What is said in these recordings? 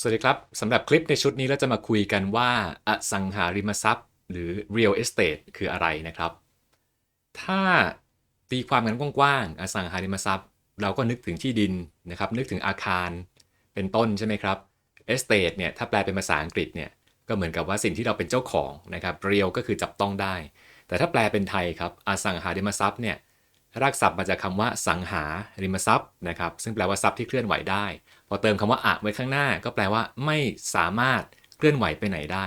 สวัสดีครับ สำหรับคลิปในชุดนี้เราจะมาคุยกันว่าอสังหาริมทรัพย์ หรือ real estate คืออะไรนะครับ ถ้าตีความกันกว้างๆอสังหาริมทรัพย์ เราก็นึกถึงที่ดินนะครับ นึกถึงอาคารเป็นต้นใช่ไหมครับ estate เนี่ยถ้าแปลเป็นภาษาอังกฤษเนี่ยก็เหมือนกับว่าสิ่งที่เราเป็นเจ้าของนะครับ real ก็คือจับต้องได้ แต่ถ้าแปลเป็นไทยครับอสังหาริมทรัพย์เนี่ยรากศัพท์มาจากคำว่าสังหาริมทรัพย์นะครับซึ่งแปลว่าทรัพย์ที่เคลื่อนไหวได้ พอเติมคำว่าอะไว้ข้างหน้า ก็แปลว่าไม่สามารถเคลื่อนไหวไปไหนได้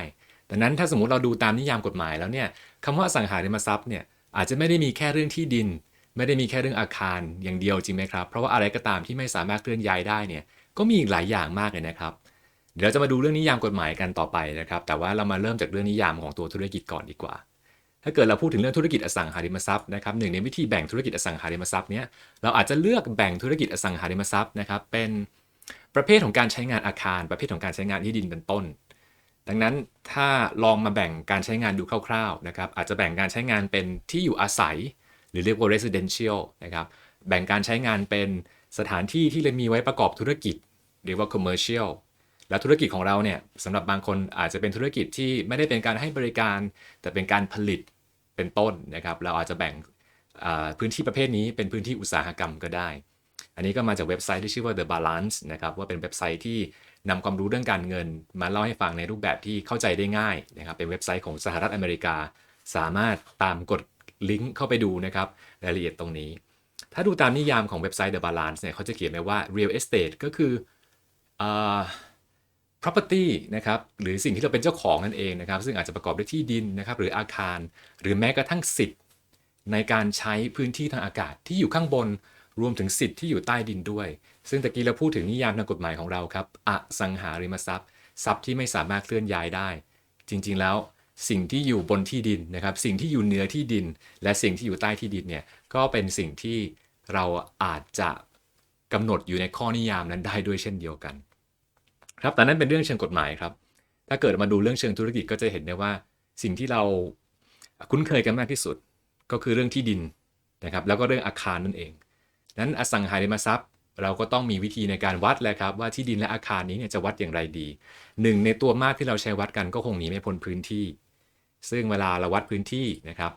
ดังนั้นถ้าสมมติเราดูตามนิยามกฎหมายแล้วเนี่ยคำว่าสังหาริมทรัพย์เนี่ยอาจจะไม่ได้มีแค่เรื่องที่ดิน ไม่ได้มีแค่เรื่องอาคารอย่างเดียวจริงไหมครับ เพราะว่าอะไรก็ตามที่ไม่สามารถเคลื่อนย้ายได้เนี่ยก็มีอีกหลายอย่างมากเลยนะครับ เดี๋ยวเราจะมาดูเรื่องนิยามกฎหมายกันต่อไปนะครับ แต่ว่าเรามาเริ่มจากเรื่องนิยามของตัวธุรกิจก่อนดีกว่า ถ้าเกิดเราพูดถึงเรื่องธุรกิจอสังหาริมทรัพย์นะครับหนึ่งในวิธีแบ่งธุรกิจอสังหาริมทรัพย์เนี้ยเราอาจจะเลือกแบ่งธุรกิจอสังหาริมทรัพย์นะครับเป็น ประเภทของการใช้งานอาคาร ประเภทของการใช้งานที่ดินเป็นต้น ดังนั้นถ้าลองมาแบ่งการใช้งานดูคร่าวๆนะครับอาจจะแบ่งการใช้งานเป็นที่อยู่อาศัย หรือเรียกว่า residential นะครับแบ่งการใช้งานเป็นสถานที่ที่เรามีไว้ประกอบธุรกิจ เรียกว่า commercial แล้วธุรกิจของเราเนี่ยสำหรับบางคนอาจจะเป็นธุรกิจที่ไม่ได้เป็นการให้บริการ แต่เป็นการผลิตเป็นต้นนะครับเราอาจจะแบ่งพื้นที่ประเภทนี้เป็นพื้นที่อุตสาหกรรมก็ได้ อันนี้ก็มาจากเว็บไซต์ที่ชื่อว่า The Balance นะครับว่าเป็นเว็บไซต์ที่นำความรู้เรื่องการเงิน มาเล่าให้ฟังในรูปแบบที่เข้าใจได้ง่ายนะครับเป็นเว็บไซต์ของสหรัฐอเมริกา สามารถตามกดลิงก์เข้าไปดูนะครับรายละเอียดตรงนี้ ถ้าดูตามนิยามของเว็บไซต์ The Balance เนี่ยเขาจะเขียนไว้ว่า real estate ก็คือ property นะครับหรือสิ่งที่เราเป็นเจ้าของนั่นเองนะครับซึ่งอาจจะประกอบด้วยที่ดินนะครับหรืออาคาร หรือแม้กระทั่งสิทธิ์ในการใช้พื้นที่ทางอากาศที่อยู่ข้างบน รวมถึงสิทธิ์ที่อยู่ใต้ดินด้วย ซึ่งตะกี้เราพูดถึงนิยามทางกฎหมายของเราครับอสังหาริมทรัพย์ ทรัพย์ที่ไม่สามารถเคลื่อนย้ายได้ จริง ๆ แล้วสิ่งที่อยู่บนที่ดินนะครับ สิ่งที่อยู่เหนือที่ดิน และสิ่งที่อยู่ใต้ที่ดินเนี่ยก็เป็นสิ่งที่เราอาจจะกำหนดอยู่ในข้อนิยามนั้นได้ด้วยเช่นเดียวกัน ครับแต่นั้นเป็นเรื่องเชิงกฎหมายครับ ถ้าเกิดมาดูเรื่องเชิงธุรกิจก็จะเห็นได้ว่า สิ่งที่เราคุ้นเคยกันมากที่สุด ก็คือเรื่องที่ดินนะครับ แล้วก็เรื่องอาคารนั่นเอง นั้นอสังหาริมทรัพย์ เราก็ต้องมีวิธีในการวัดแหละครับว่าที่ดินและอาคารนี้เนี่ยจะวัดอย่างไรดีหนึ่งในตัวมากที่เราใช้วัดกันก็คงหนีไม่พ้นพื้นที่ ซึ่งเวลาเราวัดพื้นที่นะครับ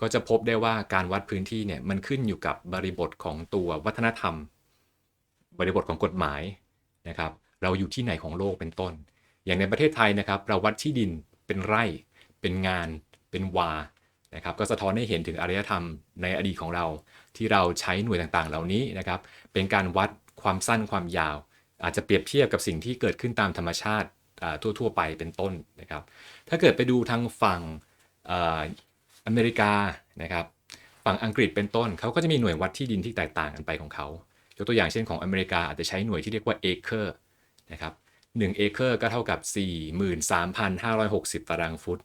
ก็จะพบได้ว่าการวัดพื้นที่เนี่ยมันขึ้นอยู่กับบริบทของตัววัฒนธรรม บริบทของกฎหมายนะครับ เราอยู่ที่ไหนของโลกเป็นต้น อย่างในประเทศไทยนะครับ เราวัดที่ดินเป็นไร่ เป็นงาน เป็นวา นะครับก็สะท้อนให้เห็นถึงอารยธรรมในอดีตของเรา ที่เราใช้หน่วยต่างๆ เหล่านี้นะครับเป็นการวัดความสั้นความยาว อาจจะเปรียบเทียบกับสิ่งที่เกิดขึ้นตามธรรมชาติทั่วๆ ไปเป็นต้นนะครับถ้าเกิดไปดูทางฝั่งอเมริกานะครับฝั่งอังกฤษเป็นต้นเขาก็จะมีหน่วยวัดที่ดินที่แตกต่างกันไปของเขายกตัวอย่างเช่นของอเมริกาอาจจะใช้หน่วยที่เรียกว่า acre นะครับ1เอเคอร์ก็เท่ากับ 43,560 ตารางฟุต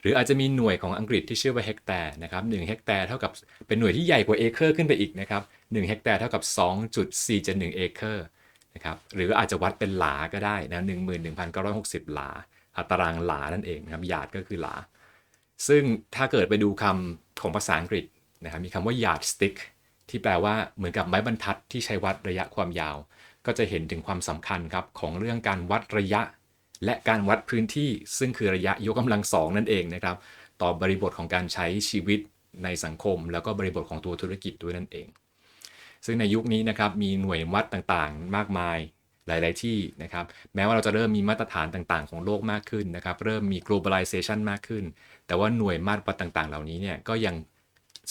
หรืออาจจะมีหน่วยของอังกฤษที่ชื่อว่าเฮกแตร์นะครับ1เฮกแตร์เท่ากับเป็นหน่วยที่ใหญ่กว่าเอเคอร์ขึ้นไปอีกนะครับ1เฮกแตร์เท่ากับ 2.471เอเคอร์นะครับหรืออาจจะวัดเป็นหลาก็ได้นะ11,960 หลาตารางหลานั่นเองนะครับหยาดก็คือหลา ซึ่งถ้าเกิดไปดูคำของภาษาอังกฤษนะครับมีคำว่า yard stick ที่แปลว่าเหมือนกับไม้บรรทัดที่ใช้วัดระยะความยาว ก็จะเห็นถึงความสำคัญครับของเรื่องการวัดระยะ และการวัดพื้นที่ซึ่งคือระยะยกกำลังสองนั่นเองนะครับ ต่อบริบทของการใช้ชีวิตในสังคม แล้วก็บริบทของตัวธุรกิจด้วยนั่นเอง ซึ่งในยุคนี้นะครับมีหน่วยวัดต่างๆ มากมายหลาย ๆ ที่นะครับ แม้ว่าเราจะเริ่มมีมาตรฐานต่าง ๆ ของโลกมากขึ้นนะครับ เริ่มมี globalization มากขึ้น แต่ว่าหน่วยมาตรวัดต่าง ๆ เหล่านี้เนี่ยก็ยัง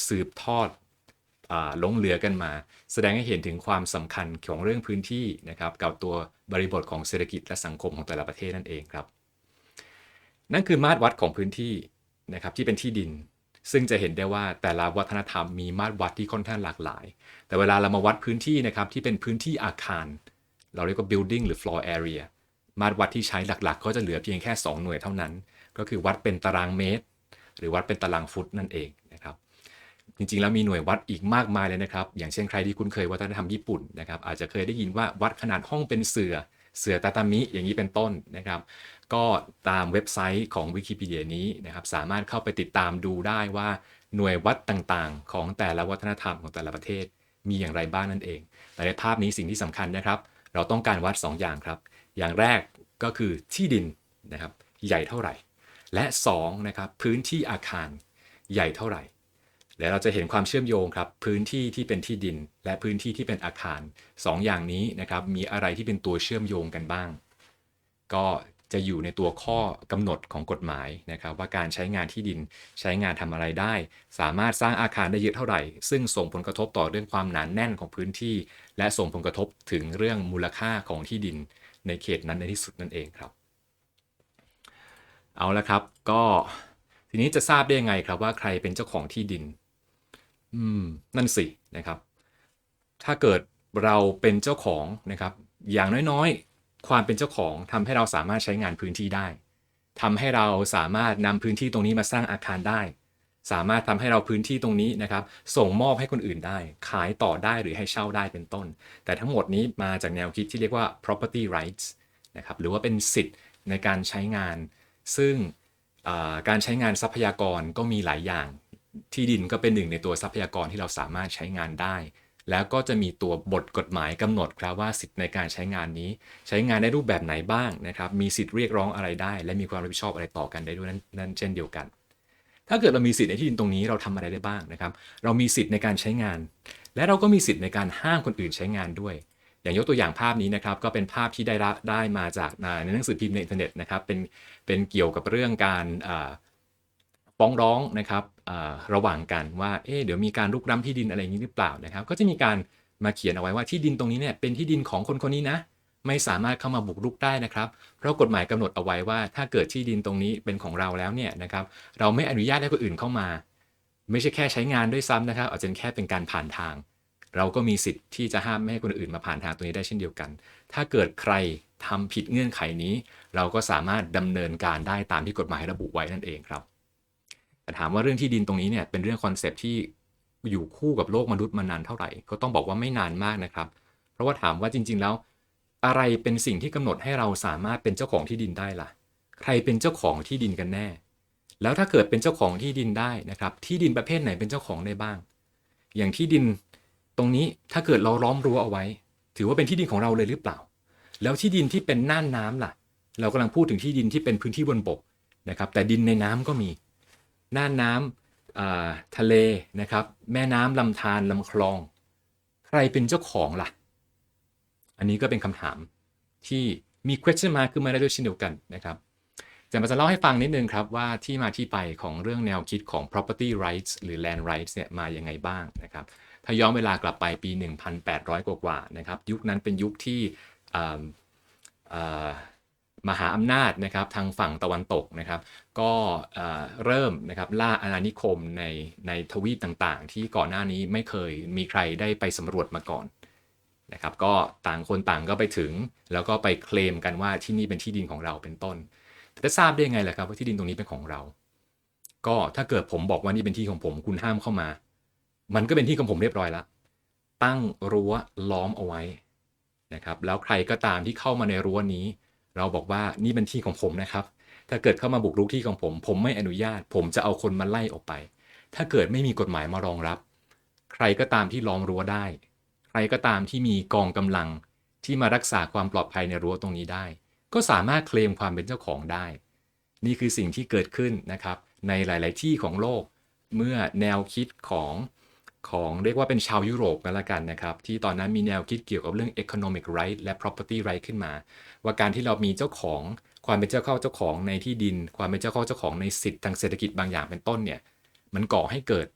สืบทอด หลงเหลือกันมา แสดงให้เห็นถึงความสำคัญของเรื่องพื้นที่นะครับกับตัวบริบทของเศรษฐกิจและสังคมของแต่ละประเทศนั่นเองครับ นั่นคือมาตรวัดของพื้นที่นะครับที่เป็นที่ดิน ซึ่งจะเห็นได้ว่าแต่ละวัฒนธรรมมีมาตรวัดที่ค่อนข้างหลากหลาย แต่เวลาเรามาวัดพื้นที่นะครับที่เป็นพื้นที่อาคาร เราเรียกว่า building หรือ floor area มาตรวัดที่ใช้หลักๆ ก็จะเหลือเพียงแค่ 2 หน่วยเท่านั้น ก็คือวัดเป็นตารางเมตร หรือวัดเป็นตารางฟุตนั่นเอง จริงๆ แล้วมีหน่วยวัดอีกมากมายเลยนะครับ อย่างเช่นใครที่คุ้นเคยวัฒนธรรมญี่ปุ่นนะครับอาจจะเคยได้ยินว่าวัดขนาดห้องเป็นเสือเสือตาตามิอย่างนี้เป็นต้นนะครับ ก็ตามเว็บไซต์ของวิกิพีเดียนี้นะครับสามารถเข้าไปติดตามดูได้ว่าหน่วยวัดต่างๆ ของแต่ละวัฒนธรรมของแต่ละประเทศมีอย่างไรบ้างนั่นเอง แต่ในภาพนี้สิ่งที่สำคัญนะครับ เราต้องการวัด 2 อย่างครับ อย่างแรกก็คือที่ดินนะครับใหญ่เท่าไหร่ และ2นะครับพื้นที่อาคารใหญ่เท่าไหร่ และเราจะเห็นความเชื่อมโยงครับพื้นที่ที่เป็นที่ดิน และพื้นที่ที่เป็นอาคาร 2ออย่างนี้นะครับมีอะไรที่เป็นตัวเชื่อมโยงกันบ้าง ก็จะอยู่ในตัวข้อกำหนดของกฎหมายนะครับ ว่าการใช้งานที่ดินใช้งานทำอะไรได้ สามารถสร้างอาคารได้เยอะเท่าไหร่ ซึ่งส่งผลกระทบต่อเรื่องความหนานแน่นของพื้นที่ และส่งผลกระทบถึงเรื่องมูลค่าของที่ดินในเขตนั้นในที่สุดนั่นเองครับ เอาละครับก็ทีนี้จะทราบได้ยังไงครับว่าใครเป็นเจ้าของที่ดิน อืม นั่นสินะครับ ถ้าเกิดเราเป็นเจ้าของนะครับ อย่างน้อยๆ ความเป็นเจ้าของทำให้เราสามารถใช้งานพื้นที่ได้ทำให้เราสามารถนำพื้นที่ตรงนี้มาสร้างอาคารได้ สามารถทำให้เราพื้นที่ตรงนี้นะครับ ส่งมอบให้คนอื่นได้ ขายต่อได้หรือให้เช่าได้เป็นต้น แต่ทั้งหมดนี้มาจากแนวคิดที่เรียกว่า property rights นะครับ หรือว่าเป็นสิทธิ์ในการใช้งาน ซึ่งการใช้งานทรัพยากรก็มีหลายอย่าง ที่ดินก็เป็นหนึ่งในตัวทรัพยากรที่เราสามารถใช้งานได้ แล้วก็จะมีตัวบทกฎหมายกำหนดครับว่าสิทธิ์ในการใช้งานนี้ ใช้งานได้รูปแบบไหนบ้างนะครับมีสิทธิ์เรียกร้องอะไรได้ และมีความรับผิดชอบอะไรต่อกันได้ด้วยนั่นเช่นเดียวกัน ถ้าเกิดเรามีสิทธิ์ในที่ดินตรงนี้เราทำอะไรได้บ้างนะครับ เรามีสิทธิ์ในการใช้งาน และเราก็มีสิทธิ์ในการห้ามคนอื่นใช้งานด้วยอย่างยกตัวอย่างภาพนี้นะครับก็เป็นภาพที่ได้รับได้มาจากในหนังสือพิมพ์ในอินเทอร์เน็ตนะครับเป็นเป็นเกี่ยวกับเรื่องการอ่า ฟ้องร้องนะครับระหว่างกันว่าเอ๊เดี๋ยวมีการลุกล้ำที่ดินอะไรอย่างนี้หรือเปล่านะครับ ก็จะมีการมาเขียนเอาไว้ว่าที่ดินตรงนี้เนี่ยเป็นที่ดินของคนคนนี้นะไม่สามารถเข้ามาบุกรุกได้นะครับ เพราะกฎหมายกำหนดเอาไว้ว่า ถ้าเกิดที่ดินตรงนี้เป็นของเราแล้วเนี่ยนะครับ เราไม่อนุญาตให้คนอื่นเข้ามา ไม่ใช่แค่ใช้งานด้วยซ้ำนะครับอาจจะแค่เป็นการผ่านทาง เราก็มีสิทธิ์ที่จะห้ามไม่ให้คนอื่นมาผ่านทางตรงนี้ได้เช่นเดียวกัน ถ้าเกิดใครทำผิดเงื่อนไขนี้ เราก็สามารถดำเนินการได้ตามที่กฎหมายระบุไว้นั่นเองครับ แต่ถามว่าเรื่องที่ดินตรงนี้เนี่ยเป็นเรื่องคอนเซปต์ที่อยู่คู่กับโลกมนุษย์มานานเท่าไหร่ ก็ต้องบอกว่าไม่นานมากนะครับ เพราะว่าถามว่าจริง ๆ แล้ว อะไรเป็นสิ่งที่กำหนดให้เราสามารถเป็นเจ้าของที่ดินได้ล่ะ ใครเป็นเจ้าของที่ดินกันแน่ แล้วถ้าเกิดเป็นเจ้าของที่ดินได้นะครับ ที่ดินประเภทไหนเป็นเจ้าของได้บ้าง อย่างที่ดินตรงนี้ถ้าเกิดเราล้อมรั้วเอาไว้ ถือว่าเป็นที่ดินของเราเลยหรือเปล่า แล้วที่ดินที่เป็นน่านน้ำล่ะ เรากำลังพูดถึงที่ดินที่เป็นพื้นที่บนบกนะครับ แต่ดินในน้ำก็มี น่านน้ำทะเลนะครับ แม่น้ำลำธารลำคลอง ใครเป็นเจ้าของล่ะ อันนี้ก็เป็นคำถามที่มี question mark ขึ้นมาได้ด้วยเช่นเดียวกันนะครับจะมาจะเล่าให้ฟังนิดนึงครับว่าที่มาที่ไปของเรื่องแนวคิดของ property rights หรือ land rights เนี่ยมายังไงบ้างนะครับ ถ้าย้อนเวลากลับไปปี 1,800 กว่าๆนะครับ ยุคนั้นเป็นยุคที่ มหาอำนาจนะครับทางฝั่งตะวันตกนะครับ ก็เริ่มนะครับล่าอาณานิคมในในทวีปต่างๆ ที่ก่อนหน้านี้ไม่เคยมีใครได้ไปสำรวจมาก่อนนะครับ ก็ต่างคนต่างก็ไปถึง แล้วก็ไปเคลมกันว่าที่นี่เป็นที่ดินของเราเป็นต้น แต่จะทราบได้ยังไงล่ะครับว่าที่ดินตรงนี้เป็นของเรา ก็ถ้าเกิดผมบอกว่านี่เป็นที่ของผมคุณห้ามเข้ามา มันก็เป็นที่ของผมเรียบร้อยแล้วตั้งรั้วล้อมเอาไว้นะครับ แล้วใครก็ตามที่เข้ามาในรั้วนี้ เราบอกว่านี่เป็นที่ของผมนะครับ ถ้าเกิดเข้ามาบุกรุกที่ของผม ผมไม่อนุญาต ผมจะเอาคนมาไล่ออกไป ถ้าเกิดไม่มีกฎหมายมารองรับ ใครก็ตามที่ล้อมรั้วได้ ใครก็ตามที่มีกองกำลังที่มารักษาความปลอดภัยในรั้วตรงนี้ได้ ก็สามารถเคลมความเป็นเจ้าของได้ นี่คือสิ่งที่เกิดขึ้นนะครับในหลาย ๆ ที่ของโลก เมื่อแนวคิดของ ของเรียกว่าเป็นชาวยุโรปกันละกันนะครับ ที่ตอนนั้นมีแนวคิดเกี่ยวกับเรื่อง economic right และ property right ขึ้นมา ว่าการที่เรามีเจ้าของความเป็นเจ้าเข้าเจ้าของในที่ดิน ความเป็นเจ้าเข้าเจ้าของในสิทธิทางเศรษฐกิจบางอย่างเป็นต้นเนี่ยมันก่อให้เกิด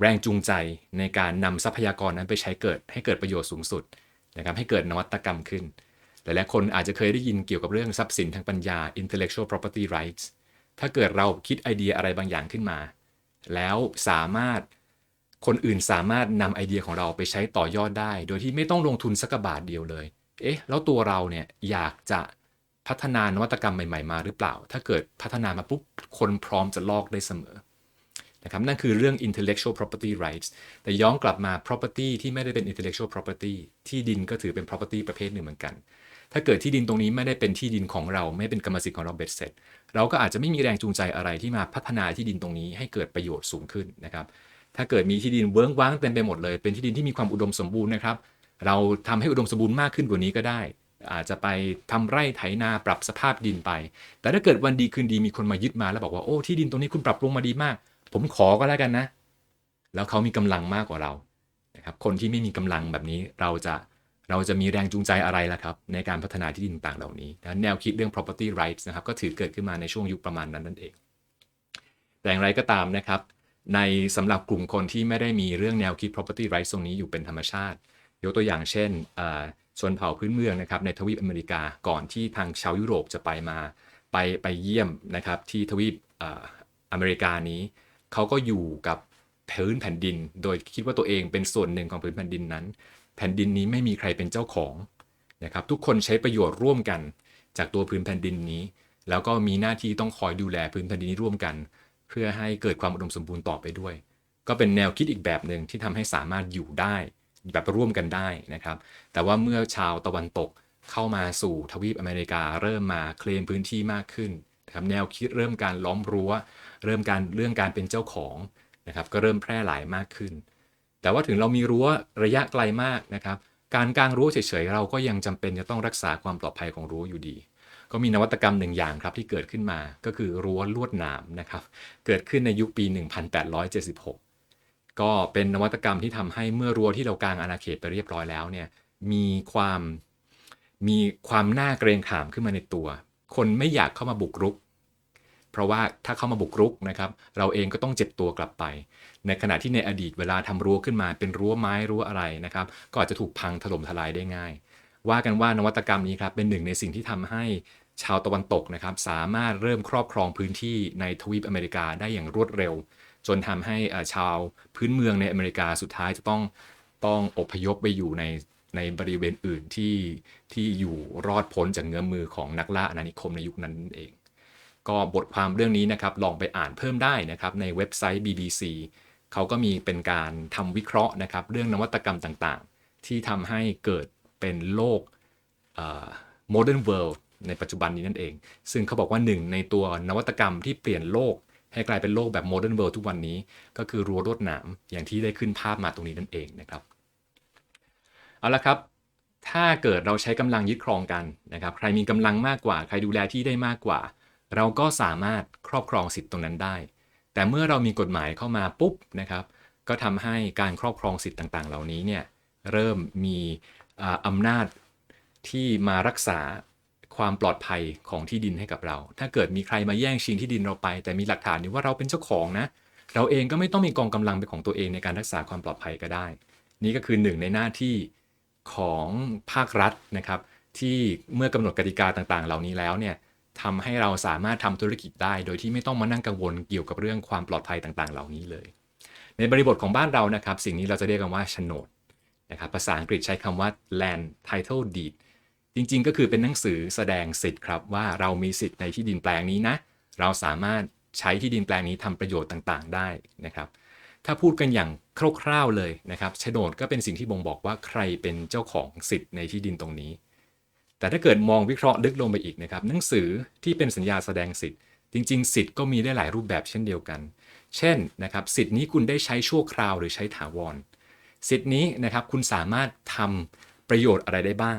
แรงจูงใจในการนำทรัพยากรนั้นไปใช้เกิดให้เกิดประโยชน์สูงสุดนะครับให้เกิดนวัตกรรมขึ้น หลายๆคนอาจจะเคยได้ยินเกี่ยวกับเรื่องทรัพย์สินทางปัญญา intellectual property rights ถ้าเกิดเราคิดไอเดียอะไรบางอย่างขึ้นมา แล้วสามารถ คนอื่นสามารถนำไอเดียของเราไปใช้ต่อยอดได้ โดยที่ไม่ต้องลงทุนสักบาทเดียวเลย เอ๊ะ แล้วตัวเราเนี่ยอยากจะพัฒนานวัตกรรมใหม่ๆ มาหรือเปล่า ถ้าเกิดพัฒนามาปุ๊บ คนพร้อมจะลอกได้เสมอ นะครับ นั่นคือเรื่อง intellectual property rights แต่ย้อนกลับมา property ที่ไม่ได้เป็น intellectual property ที่ดินก็ถือเป็น property ประเภทหนึ่งเหมือนกัน ถ้าเกิดที่ดินตรงนี้ไม่ได้เป็นที่ดินของเรา ไม่เป็นกรรมสิทธิ์ของเราเบ็ดเสร็จ เราก็อาจจะไม่มีแรงจูงใจอะไรที่มาพัฒนาที่ดินตรงนี้ให้เกิดประโยชน์สูงขึ้นนะครับ ถ้าเกิดมีที่ดินเวิ้งว้างเต็มไปหมดเลย เป็นที่ดินที่มีความอุดมสมบูรณ์นะครับ เราทำให้อุดมสมบูรณ์มากขึ้นกว่านี้ก็ได้ อาจจะไปทำไร่ไถนาปรับสภาพดินไป แต่ถ้าเกิดวันดีคืนดีมีคนมายึดมาแล้วบอกว่าโอ้ที่ดินตรงนี้คุณปรับปรุงมาดีมาก ผมขอก็แล้วกันนะ แล้วเขามีกำลังมากกว่าเรานะครับคนที่ไม่มีกำลังแบบนี้เราจะเราจะมีแรงจูงใจอะไรล่ะครับ ในการพัฒนาที่ดินต่างเหล่านี้แนวคิดเรื่อง property rights นะครับก็ถือเกิดขึ้นมาในช่วงยุคประมาณนั้นนั่นเอง แต่อย่างไรก็ตามนะครับ ในสำหรับกลุ่มคนที่ไม่ได้มีเรื่องแนวคิด property rights ตรงนี้อยู่เป็นธรรมชาติ ยกตัวอย่างเช่นชนเผ่าพื้นเมืองนะครับในทวีปอเมริกาก่อนที่ทางชาวยุโรปจะไปมาไปไปเยี่ยมนะครับที่ทวีปอเมริกานี้ เขาก็อยู่กับพื้นแผ่นดิน โดยคิดว่าตัวเองเป็นส่วนหนึ่งของพื้นแผ่นดินนั้น แผ่นดินนี้ไม่มีใครเป็นเจ้าของนะครับทุกคนใช้ประโยชน์ร่วมกันจากตัวพื้นแผ่นดินนี้ แล้วก็มีหน้าที่ต้องคอยดูแลพื้นแผ่นดินนี้ร่วมกัน เพื่อให้เกิดความอุดมสมบูรณ์ต่อไปด้วย ก็เป็นแนวคิดอีกแบบหนึ่งที่ทำให้สามารถอยู่ได้แบบร่วมกันได้นะครับ แต่ว่าเมื่อชาวตะวันตกเข้ามาสู่ทวีปอเมริกา เริ่มมาเคลมพื้นที่มากขึ้นนะครับแนวคิดเริ่มการล้อมรั้ว เริ่มการเรื่องการเป็นเจ้าของนะครับก็เริ่มแพร่หลายมากขึ้น แต่ว่าถึงเรามีรั้วระยะไกลมากนะครับ การกางรั้วเฉยๆเราก็ยังจำเป็นจะต้องรักษาความปลอดภัยของรั้วอยู่ดี ก็มีนวัตกรรมหนึ่งอย่างครับที่เกิดขึ้นมาก็คือรั้วลวดหนามนะครับ เกิดขึ้นในยุคปี 1876 ก็เป็นนวัตกรรมที่ทำให้เมื่อรั้วที่เรากางอาณาเขตไปเรียบร้อยแล้วเนี่ยมีความมีความน่าเกรงขามขึ้นมาในตัว คนไม่อยากเข้ามาบุกรุก เพราะว่าถ้าเข้ามาบุกรุกนะครับ เราเองก็ต้องเจ็บตัวกลับไป ในขณะที่ในอดีตเวลาทำรั้วขึ้นมาเป็นรั้วไม้รั้วอะไรนะครับ ก็อาจจะถูกพังถล่มทลายได้ง่าย ว่ากันว่านวัตกรรมนี้ครับเป็นหนึ่งในสิ่งที่ทำให้ ชาวตะวันตกนะครับสามารถเริ่มครอบครองพื้นที่ในทวีปอเมริกาได้อย่างรวดเร็ว จนทำให้ชาวพื้นเมืองในอเมริกาสุดท้ายจะต้องต้องอพยพไปอยู่ในในบริเวณอื่นที่ที่อยู่รอดพ้นจากเงื้อมมือของนักล่าอาณานิคมในยุคนั้นเอง ก็บทความเรื่องนี้นะครับลองไปอ่านเพิ่มได้นะครับในเว็บไซต์ BBC เขาก็มีเป็นการทำวิเคราะห์นะครับเรื่องนวัตกรรมต่างๆ ที่ทำให้เกิดเป็นโลก modern world ในปัจจุบันนี้นั่นเอง ซึ่งเขาบอกว่าหนึ่งในตัวนวัตกรรมที่เปลี่ยนโลก ให้กลายเป็นโลกแบบ modern world ทุกวันนี้ ก็คือรั้วรวดหนามอย่างที่ได้ขึ้นภาพมาตรงนี้นั่นเองนะครับเอาละครับถ้าเกิดเราใช้กำลังยึดครองกันนะครับ ใครมีกำลังมากกว่า ใครดูแลที่ได้มากกว่า เราก็สามารถครอบครองสิทธิ์ตรงนั้นได้ แต่เมื่อเรามีกฎหมายเข้ามาปุ๊บนะครับ ก็ทำให้การครอบครองสิทธิ์ต่าง ๆ เหล่านี้เนี่ยเริ่มมีอำนาจที่มารักษา ความปลอดภัยของที่ดินให้กับเรา ถ้าเกิดมีใครมาแย่งชิงที่ดินเราไป แต่มีหลักฐานว่าเราเป็นเจ้าของนะ เราเองก็ไม่ต้องมีกองกำลังเป็นของตัวเองในการรักษาความปลอดภัยก็ได้ นี่ก็คือหนึ่งในหน้าที่ของภาครัฐนะครับ ที่เมื่อกำหนดกติกาต่างๆ เหล่านี้แล้วเนี่ยทำให้เราสามารถทำธุรกิจได้ โดยที่ไม่ต้องมานั่งกังวลเกี่ยวกับเรื่องความปลอดภัยต่างๆ เหล่านี้เลย ในบริบทของบ้านเรานะครับ สิ่งนี้เราจะเรียกกันว่าโฉนดนะครับภาษาอังกฤษใช้คำว่า land title deed จริงๆ ก็คือเป็นหนังสือแสดงสิทธิ์ครับว่าเรามีสิทธิ์ในที่ดินแปลงนี้นะ เราสามารถใช้ที่ดินแปลงนี้ทำประโยชน์ต่างๆ ได้นะครับ ถ้าพูดกันอย่างคร่าวๆเลยนะครับโฉนดก็เป็นสิ่งที่บ่งบอกว่าใครเป็นเจ้าของสิทธิ์ในที่ดินตรงนี้ แต่ถ้าเกิดมองวิเคราะห์ลึกลงไปอีกนะครับ หนังสือที่เป็นสัญญาแสดงสิทธิ์ จริง ๆ สิทธิ์ก็มีได้หลายรูปแบบเช่นเดียวกัน เช่นนะครับสิทธิ์นี้คุณได้ใช้ชั่วคราวหรือใช้ถาวร สิทธิ์นี้นะครับคุณสามารถทำประโยชน์อะไรได้บ้าง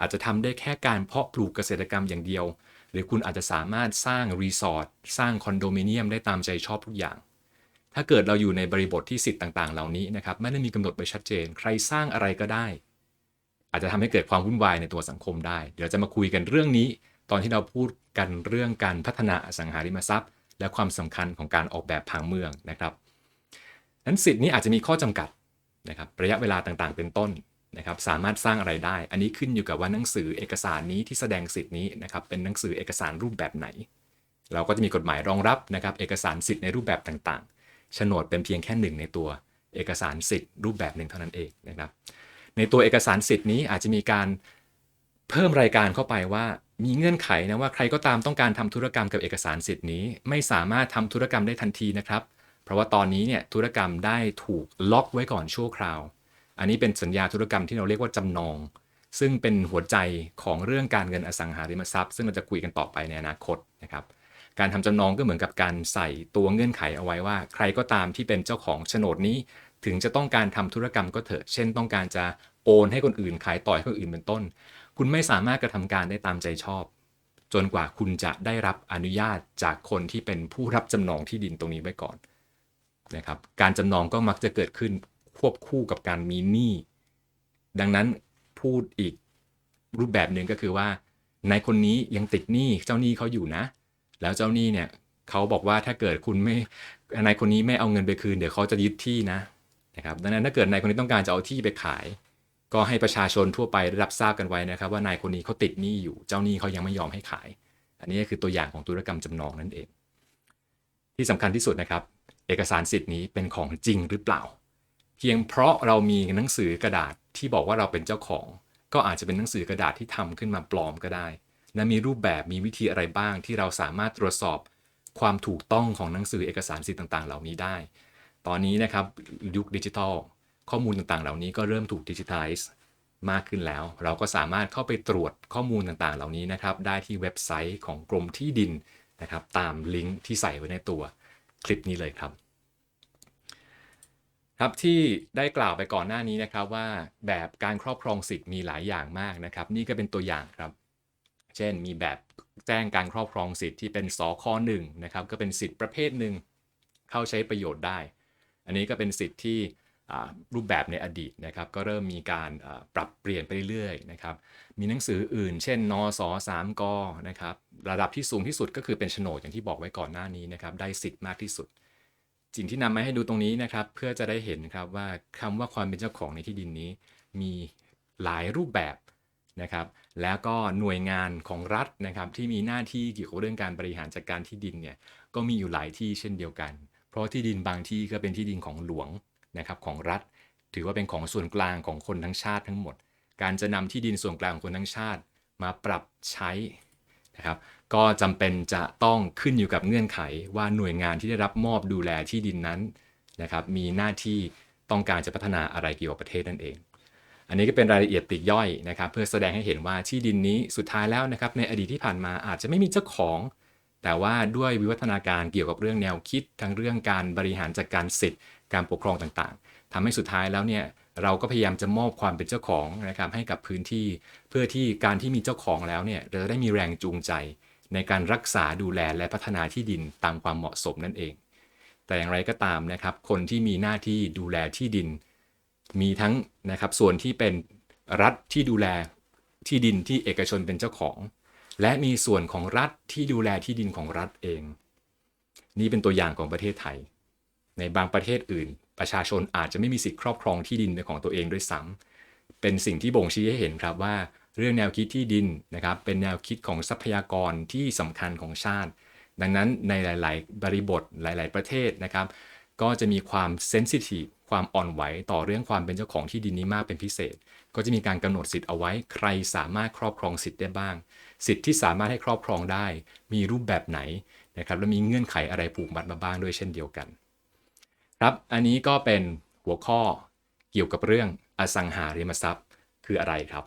อาจจะทำได้แค่การเพาะปลูกเกษตรกรรมอย่างเดียว หรือคุณอาจจะสามารถสร้างรีสอร์ทสร้างคอนโดมิเนียมได้ตามใจชอบทุกอย่าง ถ้าเกิดเราอยู่ในบริบทที่สิทธิ์ต่าง ๆ เหล่านี้นะครับไม่ได้มีกำหนดไปชัดเจน ใครสร้างอะไรก็ได้ อาจจะทำให้เกิดความวุ่นวายในตัวสังคมได้ เดี๋ยวจะมาคุยกันเรื่องนี้ ตอนที่เราพูดกันเรื่องการพัฒนาอสังหาริมทรัพย์ และความสำคัญของการออกแบบผังเมืองนะครับนั้นสิทธิ์นี้อาจจะมีข้อจำกัดนะครับระยะเวลาต่างๆ เป็นต้น นะครับสามารถสร้างอะไรได้ อันนี้ขึ้นอยู่กับว่าหนังสือเอกสารนี้ที่แสดงสิทธิ์นี้นะครับเป็นหนังสือเอกสารรูปแบบไหน เราก็จะมีกฎหมายรองรับนะครับเอกสารสิทธิ์ในรูปแบบต่างๆโฉนดเป็นเพียงแค่หนึ่งในตัวเอกสารสิทธิ์รูปแบบหนึ่งเท่านั้นเองนะครับในตัวเอกสารสิทธิ์นี้อาจจะมีการเพิ่มรายการเข้าไปว่ามีเงื่อนไขนะว่าใครก็ตามต้องการทำธุรกรรมกับเอกสารสิทธิ์นี้ ไม่สามารถทำธุรกรรมได้ทันทีนะครับ เพราะว่าตอนนี้เนี่ยธุรกรรมได้ถูกล็อกไว้ก่อนชั่วคราว อันนี้เป็นสัญญาธุรกรรมที่เราเรียกว่าจำนอง ซึ่งเป็นหัวใจของเรื่องการเงินอสังหาริมทรัพย์ ซึ่งเราจะคุยกันต่อไปในอนาคตนะครับการทำจำนองก็เหมือนกับการใส่ตัวเงื่อนไขเอาไว้ว่า ใครก็ตามที่เป็นเจ้าของโฉนดนี้ ถึงจะต้องการทำธุรกรรมก็เถอะ เช่นต้องการจะโอนให้คนอื่นขายต่อยคนอื่นเป็นต้น คุณไม่สามารถกระทำการได้ตามใจชอบ จนกว่าคุณจะได้รับอนุญาตจากคนที่เป็นผู้รับจำนองที่ดินตรงนี้ไว้ก่อนนะครับการจำนองก็มักจะเกิดขึ้น ควบคู่กับการมีหนี้ดังนั้นพูดอีกรูปแบบหนึ่งก็คือว่านายคนนี้ยังติดหนี้เจ้าหนี้เขาอยู่นะ แล้วเจ้าหนี้เนี่ยเขาบอกว่าถ้าเกิดคุณไม่นายคนนี้ไม่เอาเงินไปคืนเดี๋ยวเขาจะยึดที่นะนะครับดังนั้นถ้าเกิดนายคนนี้ต้องการจะเอาที่ไปขาย ก็ให้ประชาชนทั่วไปได้รับทราบกันไว้นะครับ ว่านายคนนี้เขาติดหนี้อยู่ เจ้าหนี้เขายังไม่ยอมให้ขาย อันนี้คือตัวอย่างของธุรกรรมจำนองนั่นเอง ที่สำคัญที่สุดนะครับ เอกสารสิทธิ์นี้เป็นของจริงหรือเปล่า เพียงเพราะเรามีหนังสือกระดาษที่บอกว่าเราเป็นเจ้าของ ก็อาจจะเป็นหนังสือกระดาษที่ทำขึ้นมาปลอมก็ได้และมีรูปแบบมีวิธีอะไรบ้างที่เราสามารถตรวจสอบความถูกต้องของหนังสือเอกสารสิทธิ์ต่าง ๆ เหล่านี้ได้ ตอนนี้นะครับยุคดิจิทัล ข้อมูลต่างๆ เหล่านี้ก็เริ่มถูกดิจิทัลมากขึ้นแล้ว เราก็สามารถเข้าไปตรวจข้อมูลต่างๆ เหล่านี้นะครับ ได้ที่เว็บไซต์ของกรมที่ดินนะครับ ตามลิงก์ที่ใส่ไว้ในตัวคลิปนี้เลยครับ ครับที่ได้กล่าวไปก่อนหน้านี้นะครับว่าแบบการครอบครองสิทธิ์มีหลายอย่างมากนะครับ นี่ก็เป็นตัวอย่างครับ เช่นมีแบบแจ้งการครอบครองสิทธิ์ที่เป็นสคหนึ่งนะครับก็เป็นสิทธิ์ประเภทหนึ่งเข้าใช้ประโยชน์ได้ อันนี้ก็เป็นสิทธิ์ที่รูปแบบในอดีตนะครับ ก็เริ่มมีการปรับเปลี่ยนไปเรื่อยๆนะครับ มีหนังสืออื่น เช่นนสสามกนะครับ ระดับที่สูงที่สุดก็คือเป็นโฉนดอย่างที่บอกไว้ก่อนหน้านี้นะครับ ได้สิทธิ์มากที่สุด สิ่งที่นำมาให้ดูตรงนี้นะครับ เพื่อจะได้เห็นครับว่าคำว่าความเป็นเจ้าของในที่ดินนี้มีหลายรูปแบบนะครับ แล้วก็หน่วยงานของรัฐนะครับ ที่มีหน้าที่เกี่ยวกับเรื่องการบริหารจัดการที่ดินเนี่ยก็มีอยู่หลายที่เช่นเดียวกัน เพราะที่ดินบางที่ก็เป็นที่ดินของหลวงนะครับของรัฐ ถือว่าเป็นของส่วนกลางของคนทั้งชาติทั้งหมด การจะนำที่ดินส่วนกลางของคนทั้งชาติ มาปรับใช้ นะครับก็จำเป็นจะต้องขึ้นอยู่กับเงื่อนไขว่าหน่วยงานที่ได้รับมอบดูแลที่ดินนั้นนะครับมีหน้าที่ต้องการจะพัฒนาอะไรเกี่ยวกับประเทศนั่นเอง อันนี้ก็เป็นรายละเอียดปลีกย่อยนะครับ เพื่อแสดงให้เห็นว่าที่ดินนี้สุดท้ายแล้วนะครับในอดีตที่ผ่านมาอาจจะไม่มีเจ้าของ แต่ว่าด้วยวิวัฒนาการเกี่ยวกับเรื่องแนวคิดทั้งเรื่องการบริหารจัดการสิทธิ์ การปกครองต่างๆทำให้สุดท้ายแล้วเนี่ยเราก็พยายามจะมอบความเป็นเจ้าของนะครับให้กับพื้นที่ เพื่อที่การที่มีเจ้าของแล้วเนี่ยเราจะได้มีแรงจูงใจ ในการรักษาดูแลและพัฒนาที่ดินตามความเหมาะสมนั่นเอง แต่อย่างไรก็ตามนะครับ คนที่มีหน้าที่ดูแลที่ดิน มีทั้งนะครับส่วนที่เป็นรัฐที่ดูแลที่ดินที่เอกชนเป็นเจ้าของ และมีส่วนของรัฐที่ดูแลที่ดินของรัฐเอง นี่เป็นตัวอย่างของประเทศไทย ในบางประเทศอื่น ประชาชนอาจจะไม่มีสิทธิครอบครองที่ดินเป็นของตัวเองด้วยซ้ำเป็นสิ่งที่บ่งชี้ให้เห็นครับว่า เรื่องแนวคิดที่ดินนะครับเป็นแนวคิดของทรัพยากรที่สำคัญของชาติ ดังนั้นในหลาย ๆ บริบทหลาย ๆ ประเทศนะครับ ก็จะมีความเซนซิทีฟความอ่อนไหวต่อเรื่องความเป็นเจ้าของที่ดินนี้มากเป็นพิเศษ ก็จะมีการกำหนดสิทธิ์เอาไว้ ใครสามารถครอบครองสิทธิ์ได้บ้าง สิทธิ์ที่สามารถให้ครอบครองได้ มีรูปแบบไหนนะครับและมีเงื่อนไขอะไรผูกมัดมาบ้างด้วยเช่นเดียวกัน ครับ อันนี้ก็เป็นหัวข้อเกี่ยวกับเรื่องอสังหาริมทรัพย์คืออะไรครับ